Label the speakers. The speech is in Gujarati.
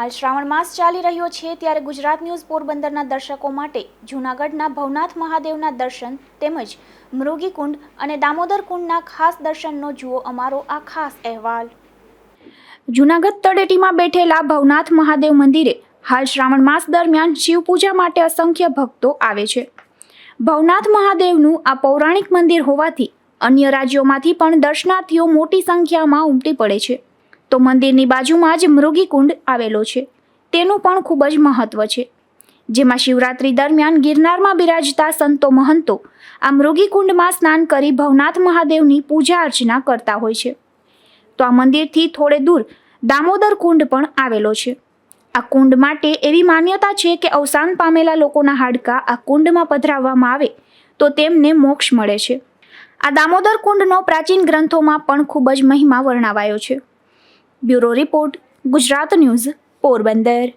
Speaker 1: હાલ શ્રાવણ માસ ચાલી રહ્યો છે ત્યારે ગુજરાત ન્યૂઝ પોરબંદરના દર્શકો માટે જૂનાગઢના ભવનાથ મહાદેવના દર્શન તેમજ મૃગીકુંડ અને દામોદર કુંડના ખાસ દર્શનનો જુઓ અમારો આ ખાસ અહેવાલ. જૂનાગઢ તળેટીમાં બેઠેલા ભવનાથ મહાદેવ મંદિરે હાલ શ્રાવણ માસ દરમિયાન શિવ પૂજા માટે અસંખ્ય ભક્તો આવે છે. ભવનાથ મહાદેવનું આ પૌરાણિક મંદિર હોવાથી અન્ય રાજ્યોમાંથી પણ દર્શનાર્થીઓ મોટી સંખ્યામાં ઉમટી પડે છે. તો મંદિરની બાજુમાં જ મૃગીકુંડ આવેલો છે. તેનું પણ ખૂબ જ મહત્વ છે. જેમાં શિવરાત્રી દરમિયાન ગિરનારમાં બિરાજતા સંતો મહંતો આ મૃગીકુંડમાં સ્નાન કરી ભવનાથ મહાદેવની પૂજા અર્ચના કરતા હોય છે. તો આ મંદિરથી થોડે દૂર દામોદર કુંડ પણ આવેલો છે. આ કુંડ માટે એવી માન્યતા છે કે અવસાન પામેલા લોકોના હાડકાં આ કુંડમાં પધરાવવામાં આવે તો તેમને મોક્ષ મળે છે. આ દામોદર કુંડનો પ્રાચીન ગ્રંથોમાં પણ ખૂબ જ મહિમા વર્ણવાયો છે. Bureau report Gujarat news Porbandar